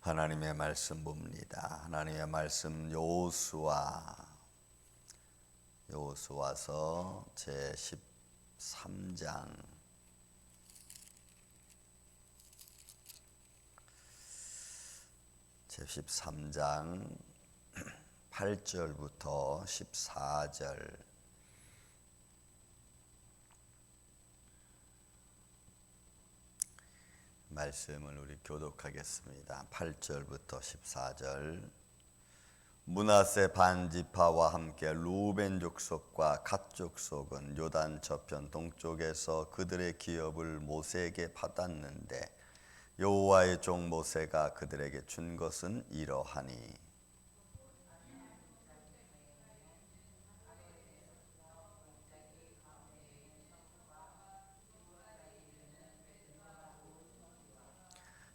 하나님의 말씀 봅니다. 하나님의 말씀 요수와 요수와서 제 13장 제 13장 8절부터 14절 말씀을 우리 교독하겠습니다. 8절부터 14절. 문하세 반지파와 함께 루벤 족속과 갓 족속은 요단 저편 동쪽에서 그들의 기업을 모세에게 받았는데 여호와의 종 모세가 그들에게 준 것은 이러하니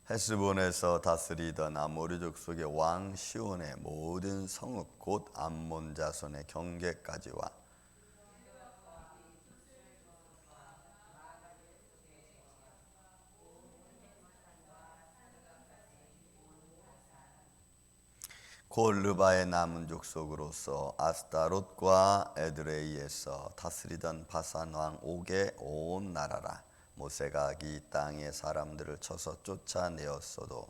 헤스본에서 다스리던 아모리 족 속의 왕 시온의 모든 성읍 곧 암몬 자손의 경계까지와. 골르바의 남은 족속으로서 아스타롯과 에드레이에서 다스리던 바산 왕 옥의 온 나라라 모세가 이 땅의 사람들을 쳐서 쫓아내었어도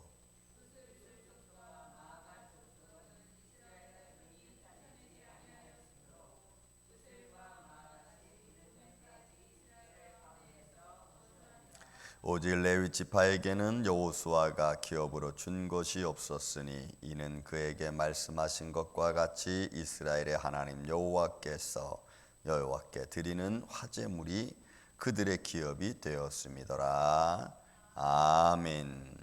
오직 레위 지파에게는 여호수아가 기업으로 준 것이 없었으니 이는 그에게 말씀하신 것과 같이 이스라엘의 하나님 여호와께서 여호와께 드리는 화제물이 그들의 기업이 되었습니다라. 아멘.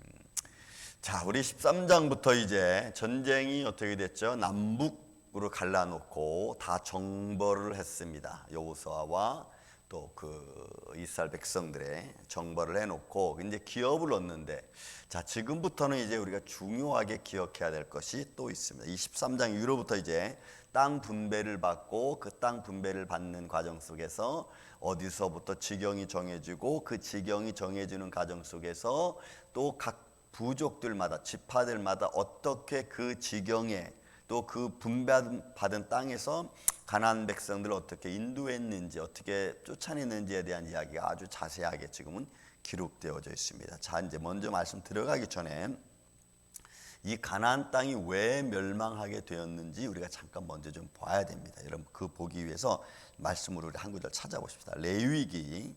자, 우리 13장부터 이제 전쟁이 어떻게 됐죠? 남북으로 갈라놓고 다 정벌을 했습니다. 여호수아와 또 그 이스라엘 백성들의 정벌을 해놓고 이제 기업을 얻는데 자 지금부터는 이제 우리가 중요하게 기억해야 될 것이 또 있습니다. 23장 이후로부터 이제 땅 분배를 받고 그 땅 분배를 받는 과정 속에서 어디서부터 지경이 정해지고 그 지경이 정해지는 과정 속에서 또 각 부족들마다 지파들마다 어떻게 그 지경에 또 그 분배받은 땅에서 가나안 백성들을 어떻게 인도했는지 어떻게 쫓아냈는지에 대한 이야기가 아주 자세하게 지금은 기록되어져 있습니다. 자 이제 먼저 말씀 들어가기 전에 이 가나안 땅이 왜 멸망하게 되었는지 우리가 잠깐 먼저 좀 봐야 됩니다. 여러분 그 보기 위해서 말씀으로 우리 한 구절 찾아보십시다. 레위기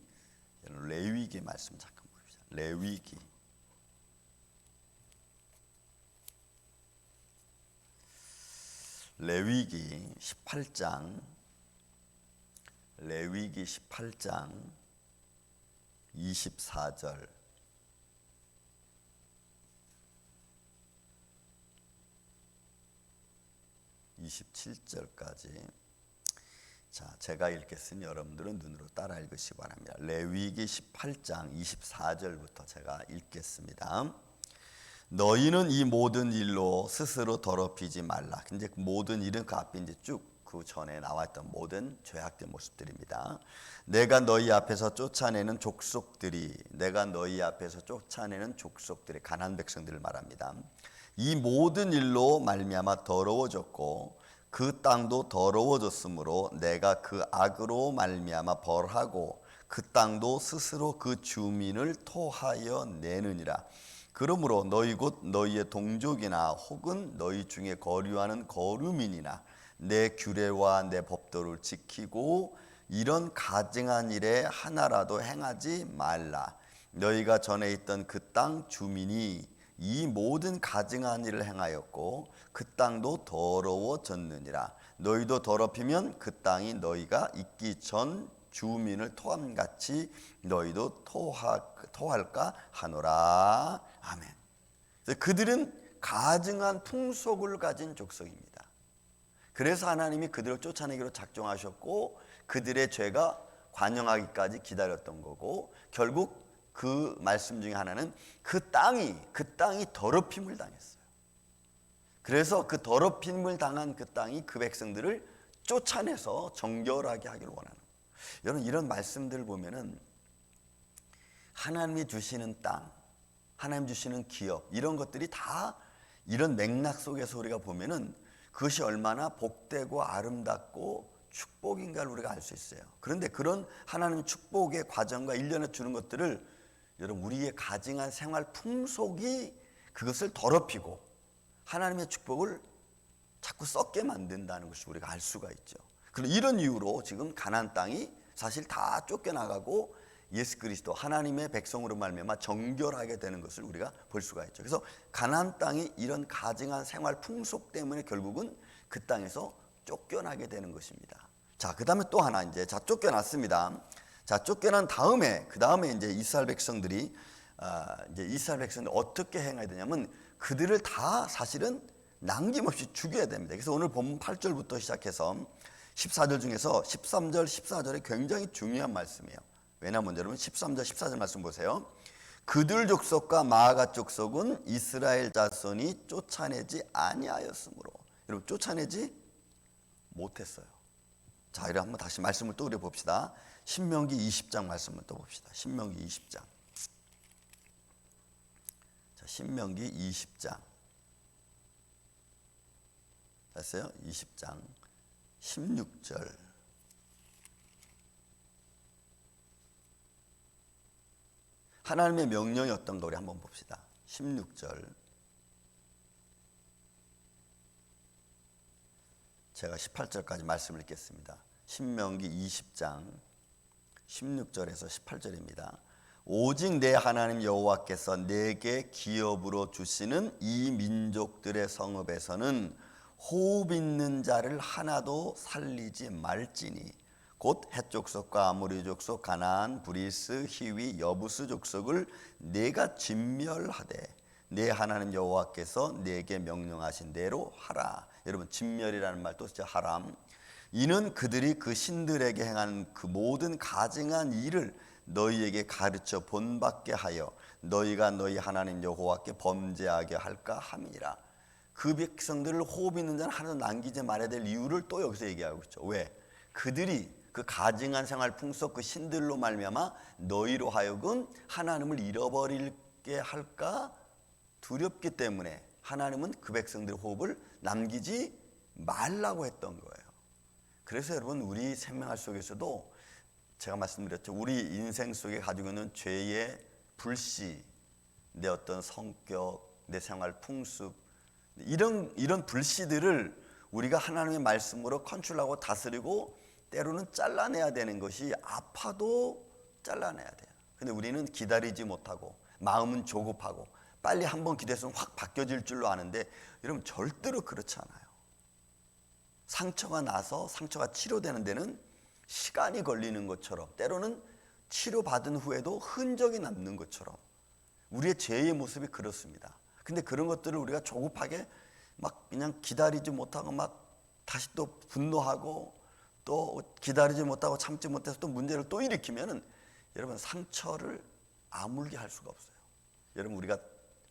레위기 말씀 잠깐 봅시다. 레위기 레위기 18장 레위기 18장 24절 27절까지 자, 제가 읽겠으니 여러분들은 눈으로 따라 읽으시기 바랍니다. 레위기 18장 24절부터 제가 읽겠습니다. 너희는 이 모든 일로 스스로 더럽히지 말라. 이제 그 모든 일은 그 앞에 이제 쭉 그 전에 나왔던 모든 죄악된 모습들입니다. 내가 너희 앞에서 쫓아내는 족속들이 내가 너희 앞에서 쫓아내는 족속들의 가난 백성들을 말합니다. 이 모든 일로 말미암아 더러워졌고 그 땅도 더러워졌으므로 내가 그 악으로 말미암아 벌하고 그 땅도 스스로 그 주민을 토하여 내느니라. 그러므로 너희 곧 너희의 동족이나 혹은 너희 중에 거류하는 거류민이나 내 규례와 내 법도를 지키고 이런 가증한 일에 하나라도 행하지 말라. 너희가 전에 있던 그 땅 주민이 이 모든 가증한 일을 행하였고 그 땅도 더러워졌느니라. 너희도 더럽히면 그 땅이 너희가 있기 전 주민을 토함같이 너희도 토하, 토할까 하노라. 아멘. 그들은 가증한 풍속을 가진 족속입니다. 그래서 하나님이 그들을 쫓아내기로 작정하셨고 그들의 죄가 관영하기까지 기다렸던 거고 결국 그 말씀 중에 하나는 그 땅이 그 땅이 더럽힘을 당했어요. 그래서 그 더럽힘을 당한 그 땅이 그 백성들을 쫓아내서 정결하게 하기를 원하는. 여러분 이런 말씀들 보면은 하나님이 주시는 땅, 하나님 주시는 기업 이런 것들이 다 이런 맥락 속에서 우리가 보면은 그것이 얼마나 복되고 아름답고 축복인가를 우리가 알 수 있어요. 그런데 그런 하나님 축복의 과정과 일련에 주는 것들을 여러분 우리의 가증한 생활 풍속이 그것을 더럽히고 하나님의 축복을 자꾸 썩게 만든다는 것을 우리가 알 수가 있죠. 이런 이유로 지금 가나안 땅이 사실 다 쫓겨나가고 예수 그리스도 하나님의 백성으로 말미암아 정결하게 되는 것을 우리가 볼 수가 있죠. 그래서 가나안 땅이 이런 가증한 생활 풍속 때문에 결국은 그 땅에서 쫓겨나게 되는 것입니다. 자, 그다음에 또 하나 이제 자 쫓겨났습니다. 자, 쫓겨난 다음에 그 다음에 이제 이스라엘 백성들이 아, 이제 이스라엘 백성들 어떻게 행해야 되냐면 그들을 다 사실은 남김없이 죽여야 됩니다. 그래서 오늘 본 8절부터 시작해서 14절 중에서 13절, 14절이 굉장히 중요한 말씀이에요. 왜냐하면 여러분 13절, 14절 말씀 보세요. 그들 족속과 마아가 족속은 이스라엘 자손이 쫓아내지 아니하였으므로 여러분 쫓아내지 못했어요. 자, 이래 한번 다시 말씀을 또 우리 봅시다. 신명기 20장 말씀을 또 봅시다. 신명기 20장. 자, 신명기 20장. 됐어요? 20장 16절. 하나님의 명령이 어떤가 우리 한번 봅시다. 16절. 제가 18절까지 말씀을 읽겠습니다. 신명기 20장 16절에서 18절입니다. 오직 내 하나님 여호와께서 내게 기업으로 주시는 이 민족들의 성읍에서는 호흡 있는 자를 하나도 살리지 말지니 곧 해족속과 아모리 족속 가나안 브리스 히위 여부스 족속을 내가 진멸하되 내 하나님 여호와께서 내게 명령하신 대로 하라. 여러분 진멸이라는 말도 진짜 하람. 이는 그들이 그 신들에게 행한 그 모든 가증한 일을 너희에게 가르쳐 본받게 하여 너희가 너희 하나님 여호와께 범죄하게 할까 함이니라. 그 백성들을 호흡 있는 자는 하나도 남기지 말아야 될 이유를 또 여기서 얘기하고 있죠. 왜? 그들이 그 가증한 생활 풍속 그 신들로 말미암아 너희로 하여금 하나님을 잃어버리게 할까 두렵기 때문에 하나님은 그 백성들의 호흡을 남기지 말라고 했던 거예요. 그래서 여러분 우리 생명할 속에서도 제가 말씀드렸죠. 우리 인생 속에 가지고 있는 죄의 불씨, 내 어떤 성격, 내 생활 풍습 이런 이런 불씨들을 우리가 하나님의 말씀으로 컨트롤하고 다스리고 때로는 잘라내야 되는 것이 아파도 잘라내야 돼요. 근데 우리는 기다리지 못하고 마음은 조급하고 빨리 한 번 기대서 확 바뀌어질 줄로 아는데 여러분 절대로 그렇지 않아요. 상처가 나서 상처가 치료되는 데는 시간이 걸리는 것처럼 때로는 치료받은 후에도 흔적이 남는 것처럼 우리의 죄의 모습이 그렇습니다. 근데 그런 것들을 우리가 조급하게 막 그냥 기다리지 못하고 막 다시 또 분노하고 또 기다리지 못하고 참지 못해서 또 문제를 또 일으키면은 여러분 상처를 아물게 할 수가 없어요. 여러분 우리가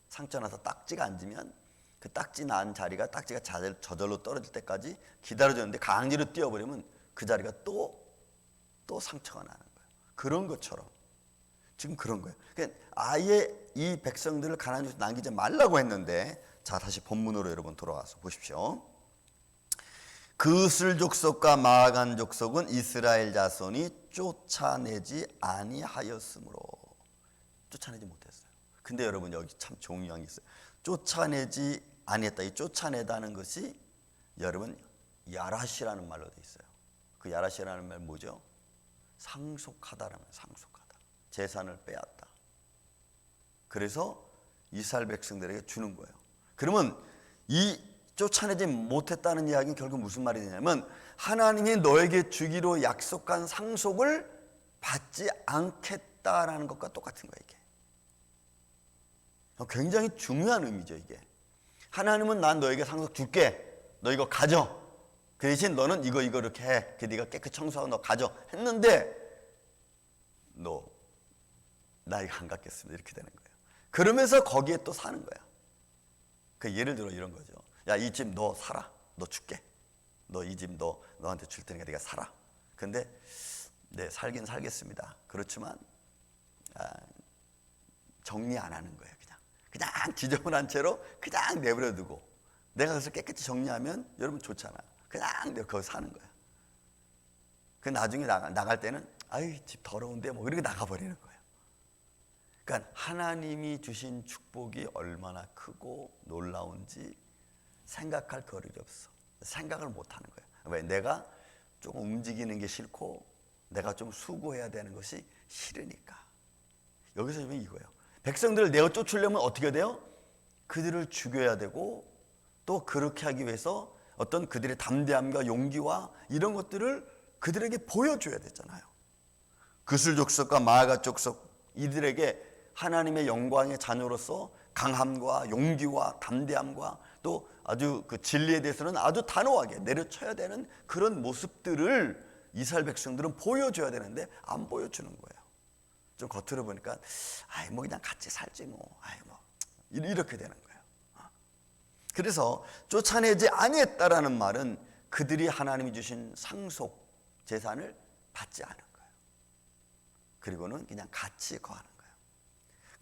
상처 나서 딱지가 앉으면 그 딱지 난 자리가 딱지가 저절로 떨어질 때까지 기다려줬는데 강제로 뛰어버리면 그 자리가 또 또 상처가 나는 거예요. 그런 것처럼 지금 그런 거예요. 그러니까 아예 이 백성들을 가난한 곳에 남기지 말라고 했는데 자 다시 본문으로 여러분 돌아와서 보십시오. 그슬 족속과 마간 족속은 이스라엘 자손이 쫓아내지 아니하였으므로 쫓아내지 못했어요. 근데 여러분 여기 참 중요한 게 있어요. 쫓아내지 아니했다. 이 쫓아내다는 것이 여러분 야라시라는 말로 돼 있어요. 그 야라시라는 말 뭐죠? 상속하다라는 상속하다. 재산을 빼앗다. 그래서 이스라엘 백성들에게 주는 거예요. 그러면 이 쫓아내지 못했다는 이야기는 결국 무슨 말이 되냐면 하나님이 너에게 주기로 약속한 상속을 받지 않겠다라는 것과 똑같은 거예요, 이게. 굉장히 중요한 의미죠, 이게. 하나님은 난 너에게 상속 줄게. 너 이거 가져. 그 대신 너는 이거 이거 이렇게 해. 그 네가 깨끗 청소하고 너 가져. 했는데 너 나 이거 안 갖겠습니다. 이렇게 되는 거예요. 그러면서 거기에 또 사는 거야. 그 예를 들어 이런 거죠. 야, 이 집 너 살아. 너 줄게. 너 이 집 너 너한테 줄 테니까 네가 살아. 근데 네, 살긴 살겠습니다. 그렇지만 아, 정리 안 하는 거예요, 그냥. 그냥 지저분한 채로 그냥 내버려 두고 내가 그것을 깨끗이 정리하면 여러분 좋잖아요. 그냥 내가 거기 사는 거야. 그 나중에 나갈 때는 아이 집 더러운데 뭐 이렇게 나가버리는 거예요. 그러니까 하나님이 주신 축복이 얼마나 크고 놀라운지 생각할 거리가 없어. 생각을 못 하는 거예요. 왜? 내가 조금 움직이는 게 싫고 내가 좀 수고해야 되는 것이 싫으니까. 여기서 보면 이거예요. 백성들을 내어 쫓으려면 어떻게 돼요? 그들을 죽여야 되고 또 그렇게 하기 위해서 어떤 그들의 담대함과 용기와 이런 것들을 그들에게 보여줘야 되잖아요. 그슬 족속과 마아가 족속 이들에게 하나님의 영광의 자녀로서 강함과 용기와 담대함과 또 아주 그 진리에 대해서는 아주 단호하게 내려쳐야 되는 그런 모습들을 이스라엘 백성들은 보여줘야 되는데 안 보여주는 거예요. 좀 겉으로 보니까 아이 뭐 그냥 같이 살지 뭐 아이 뭐 이렇게 되는 거예요. 그래서 쫓아내지 아니했다라는 말은 그들이 하나님이 주신 상속 재산을 받지 않은 거예요. 그리고는 그냥 같이 거하는.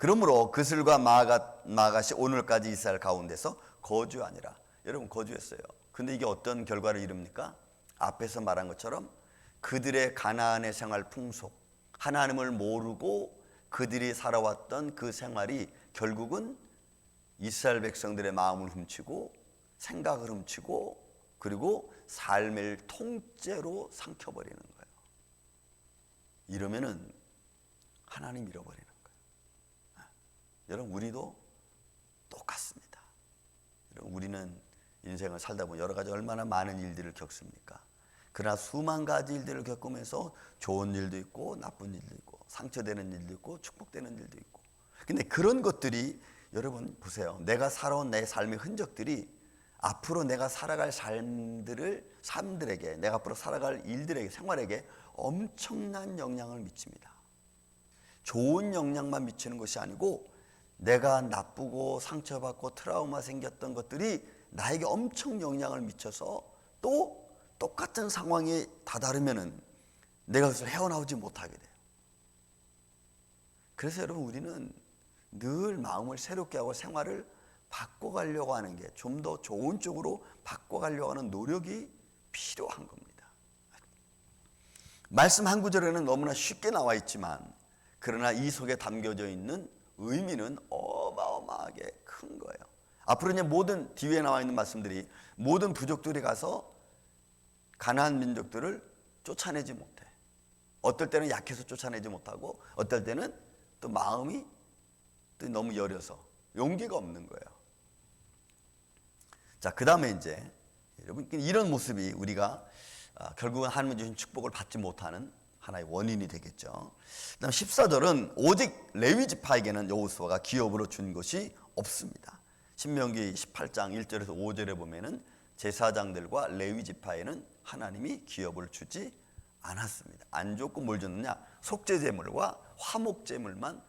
그러므로 그슬과 마가, 마갓이 오늘까지 이스라엘 가운데서 거주하니라. 여러분 거주했어요. 근데 이게 어떤 결과를 이룹니까? 앞에서 말한 것처럼 그들의 가나안의 생활 풍속, 하나님을 모르고 그들이 살아왔던 그 생활이 결국은 이스라엘 백성들의 마음을 훔치고 생각을 훔치고 그리고 삶을 통째로 삼켜버리는 거예요. 이러면은 하나님 잃어버리는. 여러분 우리도 똑같습니다. 여러분 우리는 인생을 살다 보면 여러 가지 얼마나 많은 일들을 겪습니까? 그러나 수만 가지 일들을 겪으면서 좋은 일도 있고 나쁜 일도 있고 상처되는 일도 있고 축복되는 일도 있고 근데 그런 것들이 여러분 보세요. 내가 살아온 내 삶의 흔적들이 앞으로 내가 살아갈 삶들을 삶들에게 내가 앞으로 살아갈 일들에게 생활에게 엄청난 영향을 미칩니다. 좋은 영향만 미치는 것이 아니고 내가 나쁘고 상처받고 트라우마 생겼던 것들이 나에게 엄청 영향을 미쳐서 또 똑같은 상황에 다다르면은 내가 그것을 헤어나오지 못하게 돼요. 그래서 여러분 우리는 늘 마음을 새롭게 하고 생활을 바꿔가려고 하는 게 좀 더 좋은 쪽으로 바꿔가려고 하는 노력이 필요한 겁니다. 말씀 한 구절에는 너무나 쉽게 나와 있지만 그러나 이 속에 담겨져 있는 의미는 어마어마하게 큰 거예요. 앞으로 이제 모든 뒤에 나와 있는 말씀들이 모든 부족들이 가서 가나안 민족들을 쫓아내지 못해. 어떨 때는 약해서 쫓아내지 못하고 어떨 때는 또 마음이 또 너무 여려서 용기가 없는 거예요. 자, 그 다음에 이제 여러분 이런 모습이 우리가 아, 결국은 하나님 주신 축복을 받지 못하는 하나의 원인이 되겠죠. 그다음 14절은 오직 레위 지파에게는 여호수아가 기업으로 준 것이 없습니다. 신명기 18장 1절에서 5절에 보면은 제사장들과 레위 지파에는 하나님이 기업을 주지 않았습니다. 안 줬고 뭘 줬느냐? 속죄 제물과 화목 제물만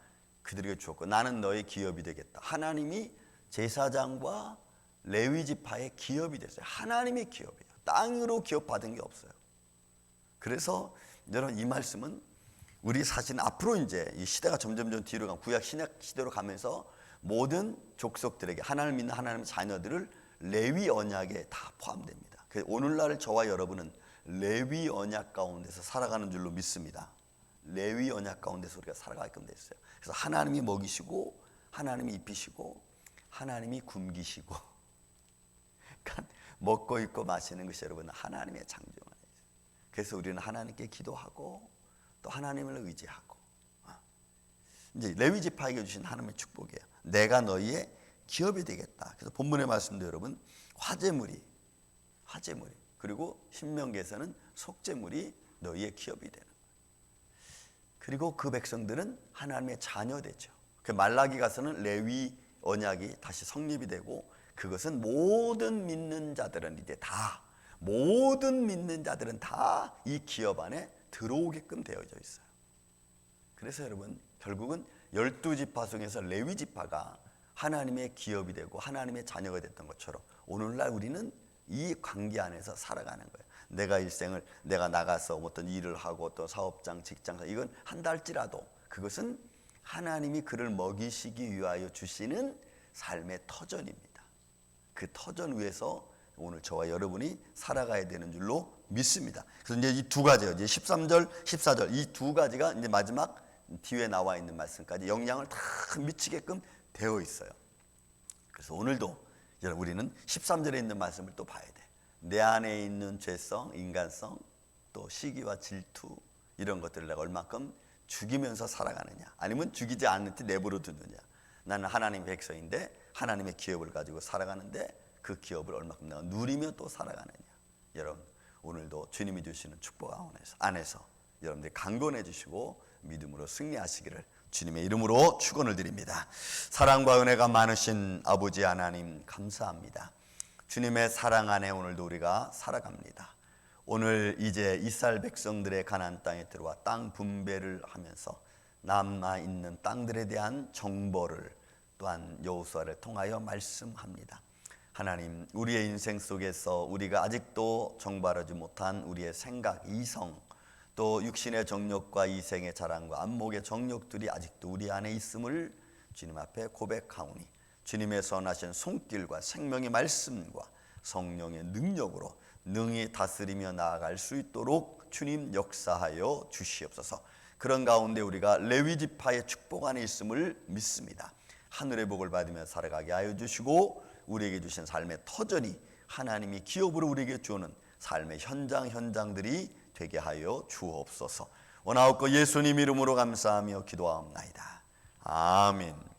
그들에게 주었고 나는 너의 기업이 되겠다. 하나님이 제사장과 레위 지파의 기업이 됐어요. 하나님의 기업이에요. 땅으로 기업 받은 게 없어요. 그래서 여러분 이 말씀은 우리 사실 앞으로 이제 이 시대가 점점점 뒤로 가 구약 신약 시대로 가면서 모든 족속들에게 하나님을 믿는 하나님의 자녀들을 레위 언약에 다 포함됩니다. 그 오늘날 저와 여러분은 레위 언약 가운데서 살아가는 줄로 믿습니다. 레위 언약 가운데서 우리가 살아가게끔 됐어요. 그래서 하나님이 먹이시고 하나님이 입히시고 하나님이 굶기시고 그러니까 먹고 입고 마시는 것이 여러분 하나님의 창조. 그래서 우리는 하나님께 기도하고 또 하나님을 의지하고 어. 이제 레위 지파에게 주신 하나님의 축복이에요. 내가 너희의 기업이 되겠다. 그래서 본문의 말씀도 여러분 화제물이 화제물이 그리고 신명기에서는 속죄물이 너희의 기업이 되는 그리고 그 백성들은 하나님의 자녀 되죠. 그 말라기 가서는 레위 언약이 다시 성립이 되고 그것은 모든 믿는 자들은 이제 다 모든 믿는 자들은 다 이 기업 안에 들어오게끔 되어져 있어요. 그래서 여러분 결국은 열두 지파 중에서 레위 지파가 하나님의 기업이 되고 하나님의 자녀가 됐던 것처럼 오늘날 우리는 이 관계 안에서 살아가는 거예요. 내가 일생을 내가 나가서 어떤 일을 하고 또 사업장, 직장 이건 한다 할지라도 그것은 하나님이 그를 먹이시기 위하여 주시는 삶의 터전입니다. 그 터전 위에서 오늘 저와 여러분이 살아가야 되는 줄로 믿습니다. 그래서 이제 이 두 가지요. 이제 13절, 14절 이 두 가지가 이제 마지막 뒤에 나와 있는 말씀까지 영향을 다 미치게끔 되어 있어요. 그래서 오늘도 여러분 우리는 13절에 있는 말씀을 또 봐야 돼. 내 안에 있는 죄성, 인간성, 또 시기와 질투 이런 것들을 내가 얼마큼 죽이면서 살아가느냐, 아니면 죽이지 않는 데 내버려 두느냐. 나는 하나님 백성인데 하나님의 기업을 가지고 살아가는데 그 기업을 얼마큼 내가 누리며 또 살아가느냐. 여러분 오늘도 주님이 주시는 축복 안에서, 안에서 여러분들이 강건해 주시고 믿음으로 승리하시기를 주님의 이름으로 축원을 드립니다. 사랑과 은혜가 많으신 아버지 하나님 감사합니다. 주님의 사랑 안에 오늘도 우리가 살아갑니다. 오늘 이제 이스라엘 백성들의 가나안 땅에 들어와 땅 분배를 하면서 남아 있는 땅들에 대한 정보를 또한 여호수아를 통하여 말씀합니다. 하나님, 우리의 인생 속에서 우리가 아직도 정발하지 못한 우리의 생각, 이성, 또 육신의 정욕과 이생의 자랑과 안목의 정욕들이 아직도 우리 안에 있음을 주님 앞에 고백하오니 주님의 선하신 손길과 생명의 말씀과 성령의 능력으로 능히 다스리며 나아갈 수 있도록 주님 역사하여 주시옵소서. 그런 가운데 우리가 레위 지파의 축복 안에 있음을 믿습니다. 하늘의 복을 받으며 살아가게 하여 주시고 우리에게 주신 삶의 터전이 하나님이 기업으로 우리에게 주는 삶의 현장 현장들이 되게 하여 주옵소서. 원하옵고 예수님 이름으로 감사하며 기도하옵나이다. 아멘.